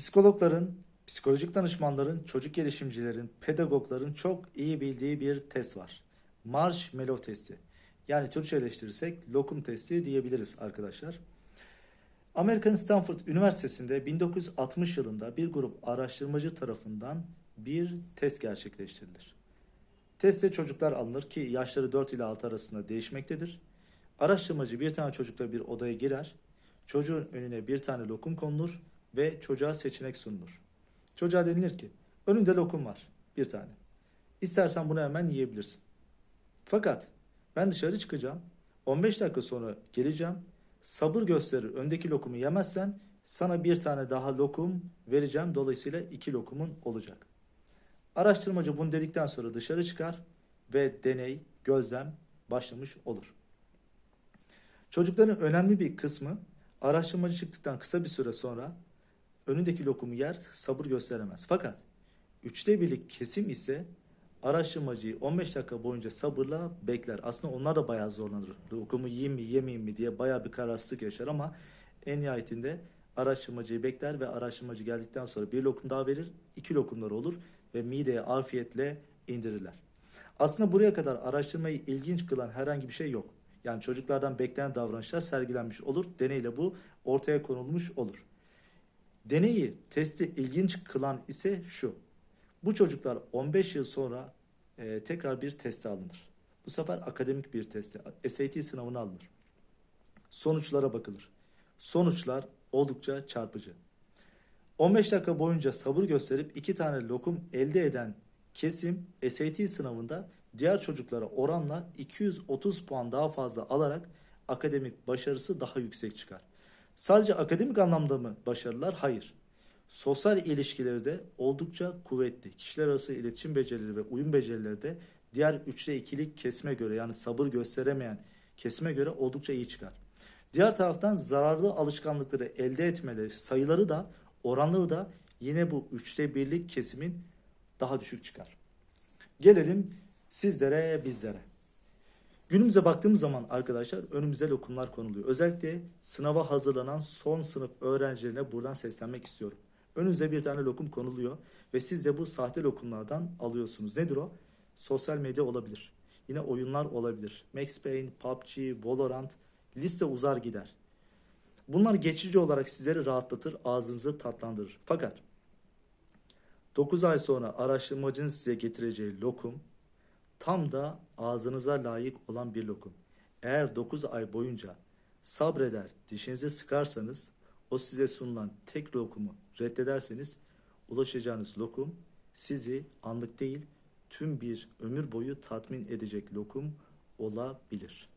Psikologların, psikolojik danışmanların, çocuk gelişimcilerin, pedagogların çok iyi bildiği bir test var. Marshmallow testi. Yani Türkçeleştirirsek lokum testi diyebiliriz arkadaşlar. Amerikan Stanford Üniversitesi'nde 1960 yılında bir grup araştırmacı tarafından bir test gerçekleştirilir. Testte çocuklar alınır ki yaşları 4 ile 6 arasında değişmektedir. Araştırmacı bir tane çocukla bir odaya girer. Çocuğun önüne bir tane lokum konulur ve çocuğa seçenek sunulur. Çocuğa denilir ki önünde lokum var bir tane. İstersen bunu hemen yiyebilirsin. Fakat ben dışarı çıkacağım. 15 dakika sonra geleceğim. Sabır gösterir öndeki lokumu yemezsen sana bir tane daha lokum vereceğim. Dolayısıyla iki lokumun olacak. Araştırmacı bunu dedikten sonra dışarı çıkar ve deney, gözlem başlamış olur. Çocukların önemli bir kısmı araştırmacı çıktıktan kısa bir süre sonra önündeki lokumu yer, sabır gösteremez. Fakat üçte birlik kesim ise araştırmacıyı 15 dakika boyunca sabırla bekler. Aslında onlar da bayağı zorlanır. Lokumu yiyeyim mi yemeyeyim mi diye bayağı bir kararsızlık yaşar ama en nihayetinde araştırmacıyı bekler ve araştırmacı geldikten sonra bir lokum daha verir, iki lokumlar olur ve mideye afiyetle indirirler. Aslında buraya kadar araştırmayı ilginç kılan herhangi bir şey yok. Yani çocuklardan beklenen davranışlar sergilenmiş olur. Deneyle bu ortaya konulmuş olur. Deneyi, testi ilginç kılan ise şu. Bu çocuklar 15 yıl sonra e, tekrar bir teste alınır. Bu sefer akademik bir teste, SAT sınavına alınır. Sonuçlara bakılır. Sonuçlar oldukça çarpıcı. 15 dakika boyunca sabır gösterip iki tane lokum elde eden kesim SAT sınavında diğer çocuklara oranla 230 puan daha fazla alarak akademik başarısı daha yüksek çıkar. Sadece akademik anlamda mı başarılar? Hayır. Sosyal ilişkileri de oldukça kuvvetli. Kişiler arası iletişim becerileri ve uyum becerileri de diğer 3'te 2'lik kesime göre yani sabır gösteremeyen kesime göre oldukça iyi çıkar. Diğer taraftan zararlı alışkanlıkları elde etmeleri sayıları da oranları da yine bu 3'te 1'lik kesimin daha düşük çıkar. Gelelim sizlere bizlere. Günümüze baktığımız zaman arkadaşlar önümüze lokumlar konuluyor. Özellikle sınava hazırlanan son sınıf öğrencilerine buradan seslenmek istiyorum. Önünüze bir tane lokum konuluyor ve siz de bu sahte lokumlardan alıyorsunuz. Nedir o? Sosyal medya olabilir. Yine oyunlar olabilir. Max Payne, PUBG, Valorant liste uzar gider. Bunlar geçici olarak sizleri rahatlatır, ağzınızı tatlandırır. Fakat 9 ay sonra araştırmacının size getireceği lokum tam da ağzınıza layık olan bir lokum. Eğer 9 ay boyunca sabreder, dişinizi sıkarsanız o size sunulan tek lokumu reddederseniz ulaşacağınız lokum sizi anlık değil tüm bir ömür boyu tatmin edecek lokum olabilir.